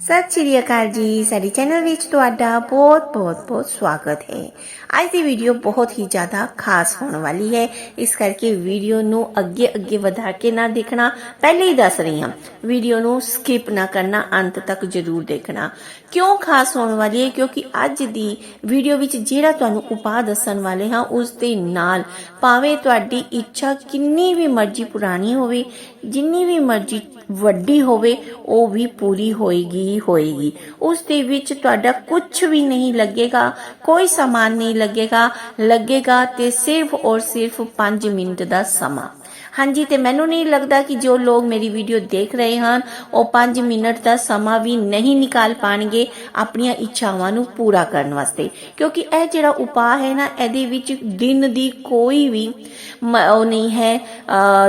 ਸਤਿ ਸ਼੍ਰੀ ਅਕਾਲ ਜੀ। ਸਾਡੇ ਚੈਨਲ ਵਿੱਚ ਤੁਹਾਡਾ ਬਹੁਤ ਬਹੁਤ ਬਹੁਤ ਸਵਾਗਤ ਹੈ। ਅੱਜ ਦੀ ਵੀਡੀਓ ਬਹੁਤ ਹੀ ਜ਼ਿਆਦਾ ਖਾਸ ਹੋਣ ਵਾਲੀ ਹੈ। ਇਸ ਕਰਕੇ ਵੀਡੀਓ ਨੂੰ ਅੱਗੇ ਅੱਗੇ ਵਧਾ ਕੇ ਨਾ ਦੇਖਣਾ। ਪਹਿਲੇ ਹੀ ਦੱਸ ਰਹੀ ਹਾਂ, ਵੀਡੀਓ ਨੂੰ ਸਕਿਪ ਨਾ ਕਰਨਾ, ਅੰਤ ਤੱਕ ਜ਼ਰੂਰ ਦੇਖਣਾ। ਕਿਉਂ ਖਾਸ ਹੋਣ ਵਾਲੀ ਹੈ? ਕਿਉਂਕਿ ਅੱਜ ਦੀ ਵੀਡੀਓ ਵਿੱਚ ਜਿਹੜਾ ਤੁਹਾਨੂੰ ਉਪਾਅ ਦੱਸਣ ਵਾਲੇ ਹਾਂ, ਉਸ ਦੇ ਨਾਲ ਭਾਵੇਂ ਤੁਹਾਡੀ ਇੱਛਾ ਕਿੰਨੀ ਵੀ ਮਰਜ਼ੀ ਪੁਰਾਣੀ ਹੋਵੇ, ਜਿੰਨੀ ਵੀ ਮਰਜ਼ੀ ਵੱਡੀ ਹੋਵੇ, ਉਹ ਵੀ ਪੂਰੀ ਹੋਏਗੀ। ਹੀ ਹੋਏਗੀ। ਉਸ ਦੇ ਵਿੱਚ ਤੁਹਾਡਾ ਕੁਝ ਵੀ ਨਹੀਂ ਲੱਗੇਗਾ, ਕੋਈ ਸਮਾਨ ਨਹੀਂ ਲੱਗੇਗਾ। ਲੱਗੇਗਾ ਤੇ ਸਿਰਫ ਔਰ ਸਿਰਫ 5 ਮਿੰਟ ਦਾ ਸਮਾਂ। ਹਾਂਜੀ, ਤੇ ਮੈਨੂੰ ਨਹੀਂ ਲੱਗਦਾ ਕਿ ਜੋ ਲੋਕ ਮੇਰੀ ਵੀਡੀਓ ਦੇਖ ਰਹੇ ਹਨ, ਉਹ 5 ਮਿੰਟ ਦਾ ਸਮਾਂ ਵੀ ਨਹੀਂ ਨਿਕਾਲ ਪਾਣਗੇ ਆਪਣੀਆਂ ਇੱਛਾਵਾਂ ਨੂੰ ਪੂਰਾ ਕਰਨ ਵਾਸਤੇ। ਕਿਉਂਕਿ ਇਹ ਜਿਹੜਾ ਉਪਾਅ ਹੈ ਨਾ, ਇਹਦੇ ਵਿੱਚ ਦਿਨ ਦੀ ਕੋਈ ਵੀ ਉਹ ਨਹੀਂ ਹੈ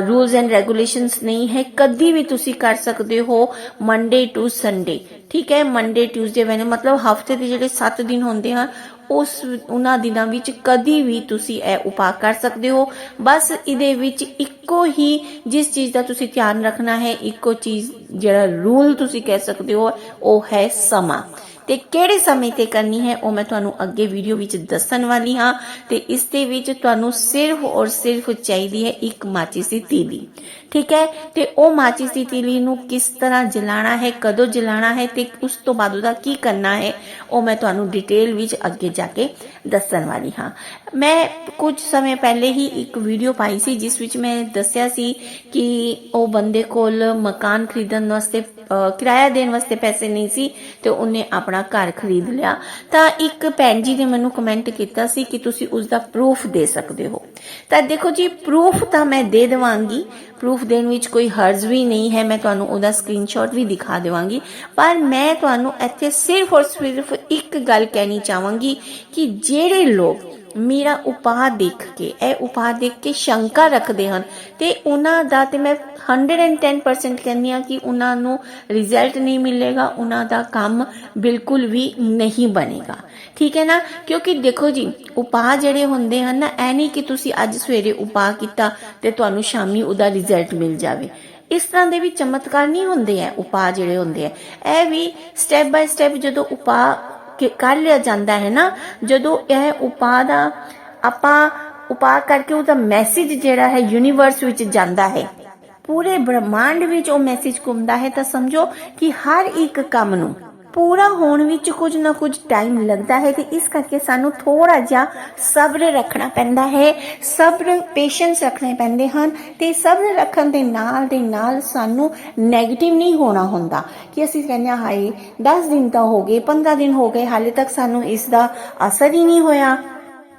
ਰੂਲਸ ਐਂਡ ਰੈਗੂਲੇਸ਼ਨਸ ਨਹੀਂ ਹੈ। ਕਦੀ ਵੀ ਤੁਸੀਂ ਕਰ ਸਕਦੇ ਹੋ ਮੰਡੇ ਟੂ ਸੰਡੇ ਠੀਕ ਹੈ ਮੰਡੇ ਟਿਊਜ਼ਡੇ ਵੈਨੇ ਮਤਲਬ ਹਫ਼ਤੇ ਦੇ ਜਿਹੜੇ 7 ਦਿਨ ਹੁੰਦੇ ਹਨ ਉਸ ਉਹਨਾਂ ਦਿਨਾਂ ਵਿੱਚ ਕਦੀ ਵੀ ਤੁਸੀਂ ਇਹ ਉਪਾਅ ਕਰ ਸਕਦੇ ਹੋ। ਬਸ ਇਹਦੇ ਵਿੱਚ ਇੱਕੋ ਹੀ ਜਿਸ ਚੀਜ਼ ਦਾ ਤੁਸੀਂ ਧਿਆਨ ਰੱਖਣਾ ਹੈ, ਇੱਕੋ ਚੀਜ਼, ਜਿਹੜਾ ਰੂਲ ਤੁਸੀਂ ਕਹਿ ਸਕਦੇ ਹੋ, ਉਹ ਹੈ ਸਮਾਂ। ਤੇ ਕਿਹੜੇ ਸਮੇਂ ਤੇ ਕਰਨੀ ਹੈ ਉਹ ਮੈਂ ਤੁਹਾਨੂੰ ਅੱਗੇ ਵੀਡੀਓ ਵਿੱਚ ਦੱਸਣ ਵਾਲੀ ਹਾਂ ਤੇ ਇਸ ਦੇ ਵਿੱਚ ਤੁਹਾਨੂੰ ਸਿਰਫ ਔਰ ਸਿਰਫ ਚਾਹੀਦੀ ਹੈ ਇੱਕ ਮਾਚਿਸ ਦੀ ਤੀਲੀ, ਠੀਕ ਹੈ? ਤੇ ਉਹ ਮਾਚਿਸ ਦੀ ਤੀਲੀ ਨੂੰ ਕਿਸ ਤਰ੍ਹਾਂ ਜਲਾਣਾ ਹੈ, ਕਦੋਂ ਜਲਾਣਾ ਹੈ ਤੇ ਉਸ ਤੋਂ ਬਾਅਦ ਉਹਦਾ ਕੀ ਕਰਨਾ ਹੈ, ਉਹ ਮੈਂ ਤੁਹਾਨੂੰ ਡਿਟੇਲ ਵਿੱਚ ਅੱਗੇ ਜਾ ਕੇ ਦੱਸਣ ਵਾਲੀ ਹਾਂ। ਮੈਂ ਕੁਝ ਸਮੇਂ ਪਹਿਲੇ ਹੀ ਇੱਕ ਵੀਡੀਓ ਪਾਈ ਸੀ, ਜਿਸ ਵਿੱਚ ਮੈਂ ਦੱਸਿਆ ਸੀ ਕਿ ਉਹ ਬੰਦੇ ਕੋਲ ਮਕਾਨ ਖਰੀਦਣ ਵਾਸਤੇ ਕਿਰਾਇਆ ਦੇਣ ਵਾਸਤੇ ਪੈਸੇ ਨਹੀਂ ਸੀ ਤੇ ਉਹਨੇ ਆਪਣਾ ਘਰ ਖਰੀਦ ਲਿਆ। ਤਾਂ ਇੱਕ ਭੈਣ ਜੀ ਨੇ ਮੈਨੂੰ ਕਮੈਂਟ ਕੀਤਾ ਸੀ ਕਿ ਤੁਸੀਂ ਉਸ ਦਾ ਪ੍ਰੂਫ ਦੇ ਸਕਦੇ ਹੋ। ਤਾਂ ਦੇਖੋ ਜੀ ਪ੍ਰੂਫ ਤਾਂ ਮੈਂ ਦੇ ਦੇਵਾਂਗੀ। ਪ੍ਰੂਫ ਦੇਣ ਵਿੱਚ ਕੋਈ ਹਰਜ਼ ਵੀ ਨਹੀਂ ਹੈ, ਮੈਂ ਤੁਹਾਨੂੰ ਉਹਦਾ ਸਕਰੀਨਸ਼ਾਟ ਵੀ ਦਿਖਾ ਦੇਵਾਂਗੀ। ਪਰ ਮੈਂ ਤੁਹਾਨੂੰ ਇੱਥੇ ਸਿਰਫ ਔਰ ਸਿਰਫ ਇੱਕ ਗੱਲ ਕਹਿਣੀ ਚਾਹਾਂਗੀ ਕਿ ਜਿਹੜੇ ਲੋਕ ਮੇਰਾ ਉਪਾਅ ਦੇਖ ਕੇ, ਇਹ ਉਪਾਅ ਦੇਖ ਕੇ ਸ਼ੰਕਾ ਰੱਖਦੇ ਹਨ। ਤੇ ਉਹਨਾਂ ਦਾ, ਤੇ ਮੈਂ 110% ਕਹਿੰਦੀ ਆ ਕਿ ਉਹਨਾਂ ਨੂੰ ਰਿਜ਼ਲਟ ਨਹੀਂ ਮਿਲੇਗਾ, ਉਹਨਾਂ ਦਾ ਕੰਮ ਬਿਲਕੁਲ ਵੀ ਨਹੀਂ ਬਣੇਗਾ। ਠੀਕ ਹੈ ਨਾ? ਕਿਉਂਕਿ ਦੇਖੋ ਜੀ, ਉਪਾਅ ਜਿਹੜੇ ਹੁੰਦੇ ਹਨ ਨਾ ਐ ਨਹੀਂ ਕਿ ਤੁਸੀਂ ਅੱਜ ਸਵੇਰੇ ਉਪਾਅ ਕੀਤਾ ਤੇ ਤੁਹਾਨੂੰ ਸ਼ਾਮੀ ਉਹਦਾ ਰਿਜ਼ਲਟ ਮਿਲ ਜਾਵੇ। ਇਸ ਤਰ੍ਹਾਂ ਦੇ ਵੀ ਚਮਤਕਾਰ ਨਹੀਂ ਹੁੰਦੇ ਆ ਉਪਾਅ ਜਿਹੜੇ ਹੁੰਦੇ ਆ ਇਹ ਵੀ ਸਟੈਪ ਬਾਈ ਸਟੈਪ ਜਦੋਂ ਉਪਾਅ ਕਰ ਲਿਆ ਜਾਂਦਾ ਹੈ ਨਾ, ਜਦੋਂ ਇਹ ਉਪਾਅ ਦਾ ਆਪਾਂ ਉਪਾਅ ਕਰਕੇ ਉਹਦਾ ਮੈਸੇਜ ਜਿਹੜਾ ਹੈ ਯੂਨੀਵਰਸ ਵਿੱਚ ਜਾਂਦਾ ਹੈ। ਪੂਰੇ ਬ੍ਰਹਮਾਂਡ ਵਿੱਚ ਉਹ ਮੈਸੇਜ ਘੁੰਮਦਾ ਹੈ ਤਾਂ ਸਮਝੋ ਕਿ ਹਰ ਇੱਕ ਕੰਮ ਨੂੰ ਪੂਰਾ ਹੋਣ ਵਿੱਚ ਕੁਝ ਨਾ ਕੁਝ ਟਾਈਮ ਲੱਗਦਾ ਹੈ ਤੇ ਇਸ ਕਰਕੇ ਸਾਨੂੰ ਥੋੜਾ ਜਿਹਾ ਸਬਰ ਰੱਖਣਾ ਪੈਂਦਾ ਹੈ। ਸਬਰ ਪੇਸ਼ੈਂਸ ਰੱਖਣੇ ਪੈਂਦੇ ਹਨ ਤੇ ਸਬਰ ਰੱਖਣ ਦੇ ਨਾਲ ਦੇ ਨਾਲ ਸਾਨੂੰ 네ਗੇਟਿਵ ਨਹੀਂ ਹੋਣਾ ਹੁੰਦਾ। ਕਿ ਅਸੀਂ ਕਹਿੰਦੇ ਹਾਂ, ਹਾਏ 10 ਦਿਨ ਤਾਂ ਹੋ ਗਏ 15 ਦਿਨ ਹੋ ਗਏ, ਹਾਲੇ ਤੱਕ ਸਾਨੂੰ ਇਸ ਦਾ ਅਸਰ ਹੀ ਨਹੀਂ ਹੋਇਆ।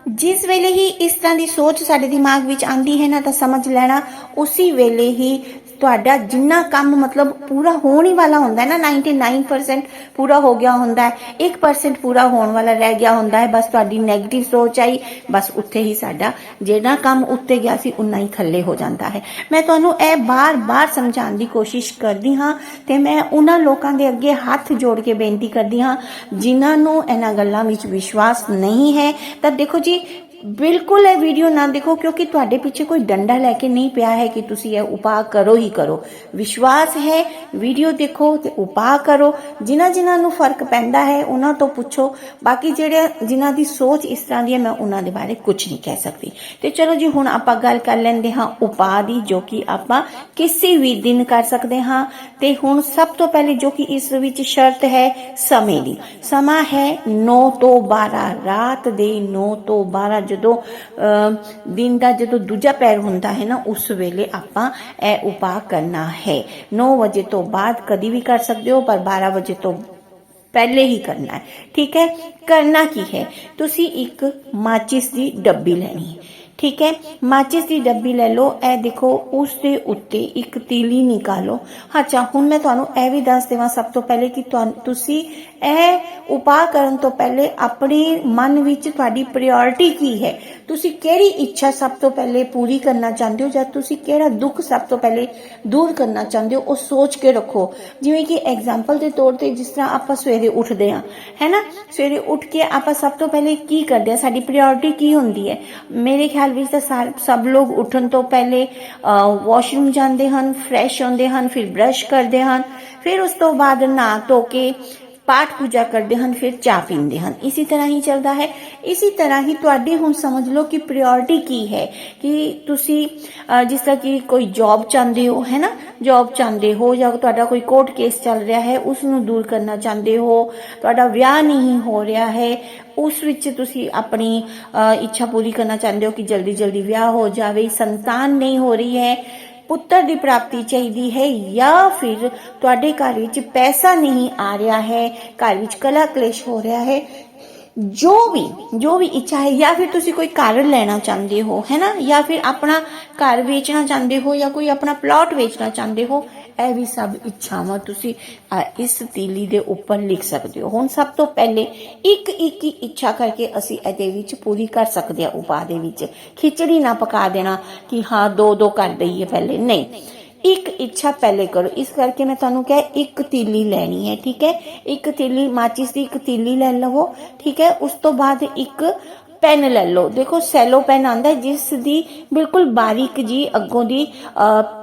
ਜਿਸ ਵੇਲੇ ਹੀ ਇਸ ਤਰ੍ਹਾਂ ਦੀ ਸੋਚ ਸਾਡੇ ਦਿਮਾਗ ਵਿੱਚ ਆਂਦੀ ਹੈ ਨਾ ਤਾਂ ਸਮਝ ਲੈਣਾ, ਉਸੇ ਵੇਲੇ ਹੀ ਤੁਹਾਡਾ ਜਿੰਨਾ ਕੰਮ ਮਤਲਬ ਪੂਰਾ ਹੋਣ ਹੀ ਵਾਲਾ ਹੁੰਦਾ ਹੈ ਨਾ 99% ਪੂਰਾ ਹੋ ਗਿਆ ਹੁੰਦਾ ਹੈ 1% ਪੂਰਾ ਹੋਣ ਵਾਲਾ ਰਹਿ ਗਿਆ ਹੁੰਦਾ ਹੈ, ਬਸ ਤੁਹਾਡੀ 네ਗੇਟਿਵ ਸੋਚ ਆਈ, ਬਸ ਉੱਥੇ ਹੀ ਸਾਡਾ ਜਿਹੜਾ ਕੰਮ ਉੱਤੇ ਗਿਆ ਸੀ, ਉਨਾ ਹੀ ਥੱਲੇ ਹੋ ਜਾਂਦਾ ਹੈ। ਮੈਂ ਤੁਹਾਨੂੰ ਇਹ ਬਾਰ-ਬਾਰ ਸਮਝਾਉਣ ਦੀ ਕੋਸ਼ਿਸ਼ ਕਰਦੀ ਹਾਂ ਤੇ ਮੈਂ ਉਹਨਾਂ ਲੋਕਾਂ ਦੇ ਅੱਗੇ ਹੱਥ ਜੋੜ ਕੇ ਬੇਨਤੀ ਕਰਦੀ ਹਾਂ, ਜਿਨ੍ਹਾਂ ਨੂੰ ਇਹਨਾਂ ਗੱਲਾਂ ਵਿੱਚ ਵਿਸ਼ਵਾਸ ਨਹੀਂ ਹੈ, ਤਾਂ ਦੇਖੋ ਜੀ ਬਿਲਕੁਲ ਇਹ ਵੀਡੀਓ ਨਾ ਦੇਖੋ, ਕਿਉਂਕਿ ਤੁਹਾਡੇ ਪਿੱਛੇ ਕੋਈ ਡੰਡਾ ਲੈ ਕੇ ਨਹੀਂ ਪਿਆ ਹੈ ਕਿ ਤੁਸੀਂ ਇਹ ਉਪਾਅ ਕਰੋ ਹੀ ਕਰੋ। ਵਿਸ਼ਵਾਸ ਹੈ ਵੀਡੀਓ ਦੇਖੋ ਤੇ ਉਪਾਅ ਕਰੋ। ਜਿਨ੍ਹਾਂ ਜਿਨ੍ਹਾਂ ਨੂੰ ਫ਼ਰਕ ਪੈਂਦਾ ਹੈ, ਉਹਨਾਂ ਤੋਂ ਪੁੱਛੋ। ਬਾਕੀ ਜਿਹੜੇ ਜਿਨ੍ਹਾਂ ਦੀ ਸੋਚ ਇਸ ਤਰ੍ਹਾਂ ਦੀ ਹੈ, ਮੈਂ ਉਹਨਾਂ ਦੇ ਬਾਰੇ ਕੁਝ ਨਹੀਂ ਕਹਿ ਸਕਦੀ। ਤੇ ਚਲੋ ਜੀ, ਹੁਣ ਆਪਾਂ ਗੱਲ ਕਰ ਲੈਂਦੇ ਹਾਂ ਉਪਾਅ ਦੀ, ਜੋ ਕਿ ਆਪਾਂ ਕਿਸੇ ਵੀ ਦਿਨ ਕਰ ਸਕਦੇ ਹਾਂ। ਤੇ ਹੁਣ ਸਭ ਤੋਂ ਪਹਿਲੇ ਜੋ ਕਿ ਇਸ ਵਿੱਚ ਸ਼ਰਤ ਹੈ, ਸਮੇਂ ਦੀ। ਸਮਾਂ ਹੈ 9 ਤੋਂ 12 ਰਾਤ ਦੇ 9 ਤੋਂ 12 ਜਦੋਂ ਅਹ, ਦਿਨ ਦਾ ਜਦੋਂ ਦੂਜਾ ਪੈਰ ਹੁੰਦਾ ਹੈ ਨਾ ਉਸ ਵੇਲੇ ਆਪਾਂ ਇਹ ਉਪਾਅ ਕਰਨਾ ਹੈ। 9 ਵਜੇ ਤੋਂ ਬਾਅਦ ਕਦੀ ਵੀ ਕਰ ਸਕਦੇ ਹੋ ਪਰ 12 ਵਜੇ ਤੋਂ ਪਹਿਲੇ ਹੀ ਕਰਨਾ ਹੈ। ਠੀਕ ਹੈ? ਕਰਨਾ ਕੀ ਹੈ? ਤੁਸੀਂ ਇੱਕ ਮਾਚਿਸ ਦੀ ਡੱਬੀ ਲੈਣੀ ਹੈ। ਠੀਕ ਹੈ? ਮਾਚਿਸ ਦੀ ਡੱਬੀ ਲੈ ਲਓ। ਇਹ ਦੇਖੋ, ਉਸ ਦੇ ਉੱਤੇ ਇੱਕ ਤੀਲੀ ਨਿਕਾਲੋ। ਅੱਛਾ, ਹੁਣ ਮੈਂ ਤੁਹਾਨੂੰ ਇਹ ਵੀ ਦੱਸ ਦੇਵਾਂ ਸਭ ਤੋਂ ਪਹਿਲੇ ਕਿ ਤੁਸੀਂ ਇਹ ਉਪਾਅ ਕਰਨ ਤੋਂ ਪਹਿਲੇ ਆਪਣੇ ਮਨ ਵਿੱਚ ਤੁਹਾਡੀ ਪ੍ਰਾਇੋਰਟੀ ਕੀ ਹੈ? ਤੁਸੀਂ ਕਿਹੜੀ ਇੱਛਾ ਸਭ ਤੋਂ ਪਹਿਲੇ ਪੂਰੀ ਕਰਨਾ ਚਾਹੁੰਦੇ ਹੋ ਜਾਂ ਤੁਸੀਂ ਕਿਹੜਾ ਦੁੱਖ ਸਭ ਤੋਂ ਪਹਿਲੇ ਦੂਰ ਕਰਨਾ ਚਾਹੁੰਦੇ ਹੋ, ਉਹ ਸੋਚ ਕੇ ਰੱਖੋ। ਜਿਵੇਂ ਕਿ ਐਗਜ਼ਾਮਪਲ ਦੇ ਤੌਰ ਤੇ ਜਿਸ ਤਰ੍ਹਾਂ ਆਪਾਂ ਸਵੇਰੇ ਉੱਠਦੇ ਹਾਂ ਹੈ ਨਾ ਸਵੇਰੇ ਉੱਠ ਕੇ ਆਪਾਂ ਸਭ ਤੋਂ ਪਹਿਲੇ ਕੀ ਕਰਦੇ ਹਾਂ? ਸਾਡੀ ਪ੍ਰਾਇੋਰਟੀ ਕੀ ਹੁੰਦੀ ਹੈ? ਮੇਰੇ ਖਿਆਲ ਵਿੱਚ ਤਾਂ ਸਭ ਲੋਕ ਉੱਠਣ ਤੋਂ ਪਹਿਲੇ ਵਾਸ਼ਰੂਮ ਜਾਂਦੇ ਹਨ ਫਰੈਸ਼ ਹੁੰਦੇ ਹਨ, ਫਿਰ ਬ੍ਰਸ਼ ਕਰਦੇ ਹਨ, ਫਿਰ ਉਸ ਤੋਂ ਬਾਅਦ ਨਹਾ ਧੋ ਕੇ ਪਾਠ ਪੂਜਾ ਕਰਦੇ ਹਨ, ਫਿਰ ਚਾਹ ਪੀਂਦੇ ਹਨ। ਇਸੇ ਤਰ੍ਹਾਂ ਹੀ ਚੱਲਦਾ ਹੈ। ਇਸੇ ਤਰ੍ਹਾਂ ਹੀ ਤੁਹਾਡੀ ਹੁਣ ਸਮਝ ਲਓ ਕਿ ਪ੍ਰਾਇੋਰਟੀ ਕੀ ਹੈ। ਕਿ ਤੁਸੀਂ ਜਿਸ ਤਰ੍ਹਾਂ ਕਿ ਕੋਈ ਜੌਬ ਚਾਹੁੰਦੇ ਹੋ, ਹੈ ਨਾ? ਜੌਬ ਚਾਹੁੰਦੇ ਹੋ ਜਾਂ ਤੁਹਾਡਾ ਕੋਈ ਕੋਰਟ ਕੇਸ ਚੱਲ ਰਿਹਾ ਹੈ ਉਸ ਨੂੰ ਦੂਰ ਕਰਨਾ ਚਾਹੁੰਦੇ ਹੋ, ਤੁਹਾਡਾ ਵਿਆਹ ਨਹੀਂ ਹੋ ਰਿਹਾ ਹੈ, ਉਸ ਵਿੱਚ ਤੁਸੀਂ ਆਪਣੀ ਇੱਛਾ ਪੂਰੀ ਕਰਨਾ ਚਾਹੁੰਦੇ ਹੋ ਕਿ ਜਲਦੀ ਜਲਦੀ ਵਿਆਹ ਹੋ ਜਾਵੇ, ਸੰਤਾਨ ਨਹੀਂ ਹੋ ਰਹੀ ਹੈ। ਪੁੱਤਰ ਦੀ ਪ੍ਰਾਪਤੀ ਚਾਹੀਦੀ ਹੈ ਜਾਂ ਫਿਰ ਤੁਹਾਡੇ ਘਰ ਵਿੱਚ ਪੈਸਾ ਨਹੀਂ ਆ ਰਿਹਾ ਹੈ, ਘਰ ਵਿੱਚ ਕਲਾ ਕਲੇਸ਼ ਹੋ ਰਿਹਾ ਹੈ, ਜੋ ਵੀ ਜੋ ਵੀ ਇੱਛਾ ਹੈ, ਜਾਂ ਫਿਰ ਤੁਸੀਂ ਕੋਈ ਘਰ ਲੈਣਾ ਚਾਹੁੰਦੇ ਹੋ, ਹੈ ਨਾ? ਜਾਂ ਫਿਰ ਆਪਣਾ ਘਰ ਵੇਚਣਾ ਚਾਹੁੰਦੇ ਹੋ ਜਾਂ ਕੋਈ ਆਪਣਾ ਪਲਾਟ ਵੇਚਣਾ ਚਾਹੁੰਦੇ ਹੋ ਇਹ ਵੀ ਸਭ ਇੱਛਾਵਾਂ ਤੁਸੀਂ ਇਸ ਤੀਲੀ ਦੇ ਉੱਪਰ ਲਿਖ ਸਕਦੇ ਹੋ। ਹੁਣ ਸਭ ਤੋਂ ਪਹਿਲੇ ਇੱਕ ਇੱਕ ਇੱਛਾ ਕਰਕੇ ਅਸੀਂ ਇਹਦੇ ਵਿੱਚ ਪੂਰੀ ਕਰ ਸਕਦੇ ਹਾਂ ਉਪਾਅ ਦੇ ਵਿੱਚ। ਖਿਚੜੀ ਨਾ ਪਕਾ ਦੇਣਾ ਕਿ ਹਾਂ, ਦੋ ਦੋ ਕਰ ਦਈਏ ਪਹਿਲੇ। ਨਹੀਂ। ਇੱਕ ਇੱਛਾ ਪਹਿਲੇ ਕਰੋ। ਇਸ ਕਰਕੇ ਮੈਂ ਤੁਹਾਨੂੰ ਕਿਹਾ, ਇੱਕ ਤੀਲੀ ਲੈਣੀ ਹੈ, ਠੀਕ ਹੈ? ਇੱਕ ਤੀਲੀ, ਮਾਚਿਸ ਦੀ ਇੱਕ ਤੀਲੀ ਲੈ ਲਵੋ, ਠੀਕ ਹੈ? ਉਸ ਤੋਂ ਬਾਅਦ ਇੱਕ ਪੈਨ ਲੈ ਲਓ। ਦੇਖੋ ਸੈਲੋ ਪੈਨ ਆਂਦਾ ਜਿਸ ਦੀ ਬਿਲਕੁਲ ਬਾਰੀਕ ਜੀ ਅੱਗੋਂ ਦੀ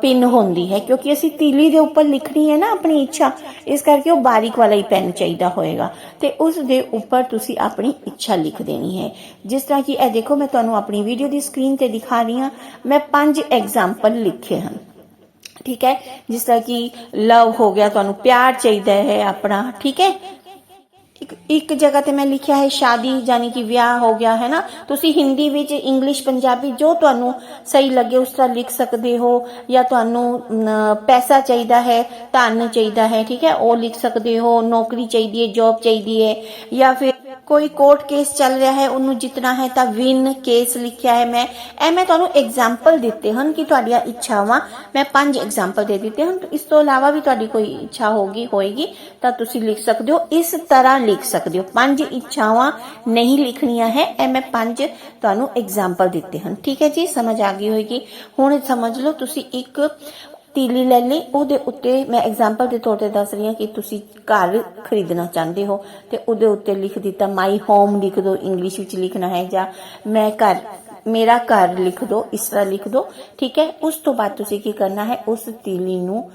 ਪਿੰਨ ਹੁੰਦੀ ਹੈ, ਕਿਉਂਕਿ ਅਸੀਂ ਤੀਲੀ ਦੇ ਉੱਪਰ ਲਿਖਣੀ ਹੈ ਨਾ ਆਪਣੀ ਇੱਛਾ, ਇਸ ਕਰਕੇ ਉਹ ਬਾਰੀਕ ਵਾਲਾ ਹੀ ਪੈਨ ਚਾਹੀਦਾ ਹੋਏਗਾ। ਤੇ ਉਸ ਦੇ ਉੱਪਰ ਤੁਸੀਂ ਆਪਣੀ ਇੱਛਾ ਲਿਖ ਦੇਣੀ ਹੈ। ਜਿਸ ਤਰ੍ਹਾਂ ਕਿ ਇਹ ਦੇਖੋ, ਮੈਂ ਤੁਹਾਨੂੰ ਆਪਣੀ ਵੀਡੀਓ ਦੀ ਸਕਰੀਨ ਤੇ ਦਿਖਾ ਰਹੀ ਹਾਂ। ਮੈਂ ਪੰਜ ਐਗਜ਼ਾਮਪਲ ਲਿਖੇ ਹਨ। ਠੀਕ ਹੈ? ਜਿਸ ਤਰ੍ਹਾਂ ਕਿ ਲਵ ਹੋ ਗਿਆ, ਤੁਹਾਨੂੰ ਪਿਆਰ ਚਾਹੀਦਾ ਹੈ ਆਪਣਾ। ਠੀਕ ਹੈ? ਇੱਕ ਇੱਕ ਜਗ੍ਹਾ ਤੇ ਮੈਂ ਲਿਖਿਆ ਹੈ ਸ਼ਾਦੀ, ਯਾਨੀ ਕਿ ਵਿਆਹ ਹੋ ਗਿਆ, ਹੈ ਨਾ? ਤੁਸੀਂ ਹਿੰਦੀ ਵਿੱਚ ਇੰਗਲਿਸ਼, ਪੰਜਾਬੀ ਜੋ ਤੁਹਾਨੂੰ ਸਹੀ ਲੱਗੇ, ਉਸ ਤਰ੍ਹਾਂ ਲਿਖ ਸਕਦੇ ਹੋ ਜਾਂ ਤੁਹਾਨੂੰ ਪੈਸਾ ਚਾਹੀਦਾ ਹੈ, ਧਨ ਚਾਹੀਦਾ ਹੈ, ਠੀਕ ਹੈ? ਉਹ ਲਿਖ ਸਕਦੇ ਹੋ, ਨੌਕਰੀ ਚਾਹੀਦੀ ਹੈ ਜੌਬ ਚਾਹੀਦੀ ਹੈ ਜਾਂ ਫਿਰ ਕੋਈ ਕੋਰਟ ਕੇਸ ਚੱਲ ਰਿਹਾ ਹੈ, ਉਹਨੂੰ ਜਿੱਤਣਾ ਹੈ ਤਾਂ ਵਿਨ ਕੇਸ ਲਿਖਿਆ ਹੈ ਮੈਂ। ਇਹ ਮੈਂ ਤੁਹਾਨੂੰ ਐਗਜ਼ਾਮਪਲ ਦਿੱਤੇ ਹਨ ਕਿ ਤੁਹਾਡੀਆਂ ਇੱਛਾਵਾਂ। ਮੈਂ ਪੰਜ ਐਗਜ਼ਾਮਪਲ ਦੇ ਦਿੱਤੇ ਹਨ। ਇਸ ਤੋਂ ਇਲਾਵਾ ਵੀ ਤੁਹਾਡੀ ਕੋਈ ਇੱਛਾ ਹੋਗੀ, ਹੋਏਗੀ, ਤਾਂ ਤੁਸੀਂ ਲਿਖ ਸਕਦੇ ਹੋ। ਇਸ ਤਰ੍ਹਾਂ ਲਿਖ ਸਕਦੇ ਹੋ। ਪੰਜ ਇੱਛਾਵਾਂ ਨਹੀਂ ਲਿਖਣੀਆਂ ਹੈ, ਇਹ ਮੈਂ ਪੰਜ ਤੁਹਾਨੂੰ ਐਗਜ਼ਾਮਪਲ ਦਿੱਤੇ ਹਨ। ਠੀਕ ਹੈ ਜੀ, ਸਮਝ ਆ ਗਈ ਹੋਏਗੀ। ਹੁਣ ਸਮਝ ਲਓ, ਤੁਸੀਂ ਇੱਕ ਤੀਲੀ ਲੈ ਲਈ। ਉਹਦੇ ਉੱਤੇ ਮੈਂ ਐਗਜ਼ਾਮਪਲ ਦੇ ਤੌਰ ਤੇ ਦੱਸ ਰਹੀ ਹਾਂ ਕਿ ਤੁਸੀਂ ਘਰ ਖਰੀਦਣਾ ਚਾਹੁੰਦੇ ਹੋ ਤੇ ਉਹਦੇ ਉੱਤੇ ਲਿਖ ਦਿੱਤਾ ਮਾਈ ਹੋਮ ਲਿਖ ਦਿਓ ਇੰਗਲਿਸ਼ ਵਿੱਚ ਲਿਖਣਾ ਹੈ ਜਾਂ ਮੈਂ ਘਰ, ਮੇਰਾ ਘਰ ਲਿਖ ਦਿਓ ਇਸ ਤਰ੍ਹਾਂ ਲਿਖ ਦਿਓ ਠੀਕ ਹੈ? ਉਸ ਤੋਂ ਬਾਅਦ ਤੁਸੀਂ ਕੀ ਕਰਨਾ ਹੈ? ਉਸ ਤੀਲੀ ਨੂੰ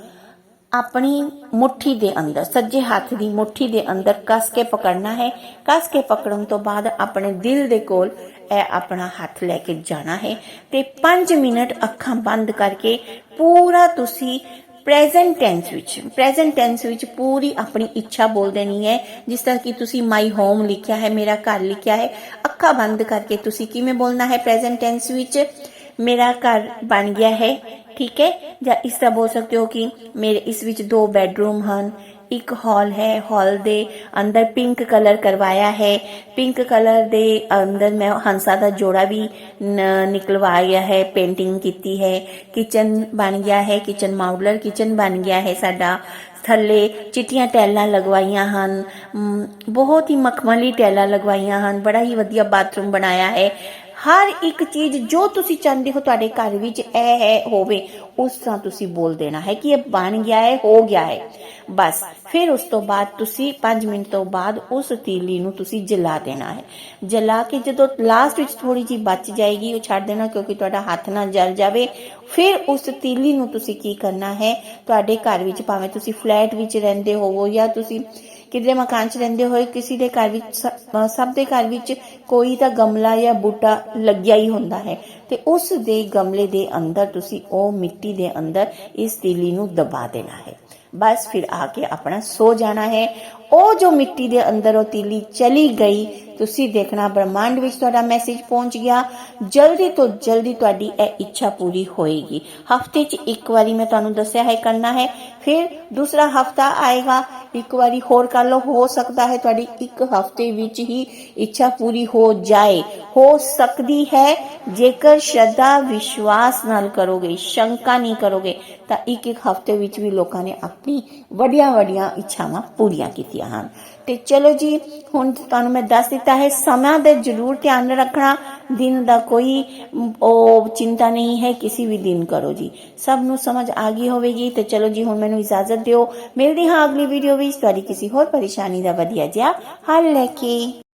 ਆਪਣੀ ਮੁਠੀ ਦੇ ਅੰਦਰ, ਸੱਜੇ ਹੱਥ ਦੀ ਮੁਠੀ ਦੇ ਅੰਦਰ ਕੱਸ ਕੇ ਪਕੜਨਾ ਹੈ। ਕੱਸ ਕੇ ਪਕੜਨ ਤੋਂ ਬਾਅਦ ਆਪਣੇ ਦਿਲ ਦੇ ਕੋਲ ਇਹ ਆਪਣਾ ਹੱਥ ਲੈ ਕੇ ਜਾਣਾ ਹੈ ਤੇ 5 ਮਿੰਟ ਅੱਖਾਂ ਬੰਦ ਕਰਕੇ ਪੂਰਾ ਤੁਸੀਂ ਪ੍ਰੈਜ਼ੈਂਟ ਟੈਂਸ ਵਿੱਚ ਪ੍ਰੈਜ਼ੈਂਟ ਟੈਂਸ ਵਿੱਚ ਪੂਰੀ ਆਪਣੀ ਇੱਛਾ ਬੋਲ ਦੇਣੀ ਹੈ। ਜਿਸ ਤਰ੍ਹਾਂ ਕਿ ਤੁਸੀਂ ਮਾਈ ਹੋਮ ਲਿਖਿਆ ਹੈ, ਮੇਰਾ ਘਰ ਲਿਖਿਆ ਹੈ, ਅੱਖਾਂ ਬੰਦ ਕਰਕੇ ਤੁਸੀਂ ਕਿਵੇਂ ਬੋਲਣਾ ਹੈ ਪ੍ਰੈਜ਼ੈਂਟ ਟੈਂਸ ਵਿੱਚ? ਮੇਰਾ ਘਰ ਬਣ ਗਿਆ ਹੈ ਠੀਕ ਹੈ ਜਾਂ ਇਸ ਤਰ੍ਹਾਂ ਬੋਲ ਸਕਦੇ ਹੋ ਕਿ ਮੇਰੇ ਇਸ ਵਿੱਚ ਦੋ ਬੈੱਡਰੂਮ ਹਨ ਇੱਕ ਹਾਲ ਹੈ ਹਾਲ ਦੇ ਅੰਦਰ ਪਿੰਕ ਕਲਰ ਕਰਵਾਇਆ ਹੈ ਪਿੰਕ ਕਲਰ ਦੇ ਅੰਦਰ ਮੈਂ ਹੰਸਾ ਦਾ ਜੋੜਾ ਵੀ ਨਿਕਲਵਾਇਆ ਹੈ ਪੇਂਟਿੰਗ ਕੀਤੀ ਹੈ ਕਿਚਨ ਬਣ ਗਿਆ ਹੈ ਕਿਚਨ ਮਾਡਲਰ ਕਿਚਨ ਬਣ ਗਿਆ ਹੈ ਸਾਡਾ ਥੱਲੇ ਚਿੱਟੀਆਂ ਟੈਲਾਂ ਲਗਵਾਈਆਂ ਹਨ ਬਹੁਤ ਹੀ ਮਖਮਲੀ ਟੈਲਾਂ ਲਗਵਾਈਆਂ ਹਨ ਬੜਾ ਹੀ ਵਧੀਆ ਬਾਥਰੂਮ ਬਣਾਇਆ ਹੈ ਹਰ ਇੱਕ ਚੀਜ਼ ਜੋ ਤੁਸੀਂ ਚਾਹੁੰਦੇ ਹੋ ਤੁਹਾਡੇ ਘਰ ਵਿੱਚ ਇਹ ਹੈ, ਹੋਵੇ, ਉਸ ਤਰ੍ਹਾਂ ਤੁਸੀਂ ਬੋਲ ਦੇਣਾ ਹੈ ਕਿ ਇਹ ਬਣ ਗਿਆ ਹੈ, ਹੋ ਗਿਆ ਹੈ। ਬਸ, ਫਿਰ ਉਸ ਤੋਂ ਬਾਅਦ ਤੁਸੀਂ 5 ਮਿੰਟ ਤੋਂ ਬਾਅਦ ਉਸ ਤੀਲੀ ਨੂੰ ਤੁਸੀਂ ਜਲਾ ਦੇਣਾ ਹੈ। ਜਲਾ ਕੇ ਜਦੋਂ ਲਾਸਟ ਵਿੱਚ ਥੋੜੀ ਜੀ ਬਚ ਜਾਏਗੀ, ਉਹ ਛੱਡ ਦੇਣਾ ਕਿਉਂਕਿ ਤੁਹਾਡਾ ਹੱਥ ਨਾ ਜਲ ਜਾਵੇ। ਫਿਰ ਉਸ ਤੀਲੀ ਨੂੰ ਤੁਸੀਂ ਕੀ ਕਰਨਾ ਹੈ? ਤੁਹਾਡੇ ਘਰ ਵਿੱਚ ਭਾਵੇਂ ਤੁਸੀਂ ਫਲੈਟ ਵਿੱਚ ਰਹਿੰਦੇ ਹੋਵੋ ਜਾਂ ਤੁਸੀਂ ਕਿਧਰੇ ਮਕਾਨ 'ਚ ਰਹਿੰਦੇ ਹੋਏ ਕਿਸੇ ਦੇ ਘਰ ਵਿੱਚ ਸਭ ਦੇ ਘਰ ਵਿੱਚ ਕੋਈ ਤਾਂ ਗਮਲਾ ਜਾਂ ਬੂਟਾ ਲੱਗਿਆ ਹੀ ਹੁੰਦਾ ਹੈ। ਤੇ ਉਸ ਦੇ ਗਮਲੇ ਦੇ ਅੰਦਰ ਤੁਸੀਂ ਉਹ ਮਿੱਟੀ ਦੇ ਅੰਦਰ ਇਸ ਤੀਲੀ ਨੂੰ ਦਬਾ ਦੇਣਾ ਹੈ। ਬਸ ਫਿਰ ਆ ਕੇ ਆਪਣਾ ਸੋ ਜਾਣਾ ਹੈ। ਉਹ ਜੋ ਮਿੱਟੀ ਦੇ ਅੰਦਰ ਉਹ ਤੀਲੀ ਚਲੀ ਗਈ, ਤੁਸੀਂ ਦੇਖਣਾ ਬ੍ਰਹਮੰਡ ਵਿੱਚ ਤੁਹਾਡਾ ਮੈਸੇਜ ਪਹੁੰਚ ਗਿਆ। ਜਲਦੀ ਤੋਂ ਜਲਦੀ ਤੁਹਾਡੀ ਇਹ ਇੱਛਾ ਪੂਰੀ ਹੋਏਗੀ। ਹਫ਼ਤੇ 'ਚ ਇੱਕ ਵਾਰੀ ਮੈਂ ਤੁਹਾਨੂੰ ਦੱਸਿਆ ਹੈ, ਕਰਨਾ ਹੈ। ਫਿਰ ਦੂਸਰਾ ਹਫਤਾ ਆਏਗਾ। ਇੱਕ ਵਾਰੀ ਹੋਰ ਕਰ ਲਓ, ਹੋ ਸਕਦਾ ਹੈ ਤੁਹਾਡੀ ਇੱਕ ਹਫ਼ਤੇ ਵਿੱਚ ਹੀ ਇੱਛਾ ਪੂਰੀ ਹੋ ਜਾਏ। ਹੋ ਸਕਦੀ ਹੈ, ਜੇਕਰ ਸ਼ਰਧਾ, ਵਿਸ਼ਵਾਸ ਨਾਲ ਕਰੋਗੇ, ਸ਼ੰਕਾ ਨਹੀਂ ਕਰੋਗੇ, ਤਾਂ ਇੱਕ ਇੱਕ ਹਫ਼ਤੇ ਵਿੱਚ ਵੀ ਲੋਕਾਂ ਨੇ ਆਪਣੀ ਵੱਡੀਆਂ ਵੱਡੀਆਂ ਇੱਛਾਵਾਂ ਪੂਰੀਆਂ ਕੀਤੀਆਂ ਹਨ। ਤੇ ਚਲੋ ਜੀ, ਹੁਣ ਤੁਹਾਨੂੰ ਮੈਂ ਦੱਸ ਦਿੱਤਾ ਹੈ, ਸਮਾਂ ਦਾ ਜ਼ਰੂਰ ਧਿਆਨ ਰੱਖਣਾ। ਦਿਨ ਦਾ ਕੋਈ ਉਹ ਚਿੰਤਾ ਨਹੀਂ ਹੈ, ਕਿਸੇ ਵੀ ਦਿਨ ਕਰੋ ਜੀ। ਸਭ ਨੂੰ ਸਮਝ ਆ ਗਈ ਹੋਵੇਗੀ, ਤੇ ਚਲੋ ਜੀ, ਹੁਣ ਮੈਨੂੰ ਇਜਾਜ਼ਤ ਦਿਓ। ਮਿਲਦੀ ਹਾਂ ਅਗਲੀ ਵੀਡੀਓ ਵਿੱਚ ਤੁਹਾਡੀ ਕਿਸੇ ਹੋਰ ਪਰੇਸ਼ਾਨੀ ਦਾ ਵਧੀਆ ਜਿਹਾ ਹੱਲ ਲੈ ਕੇ।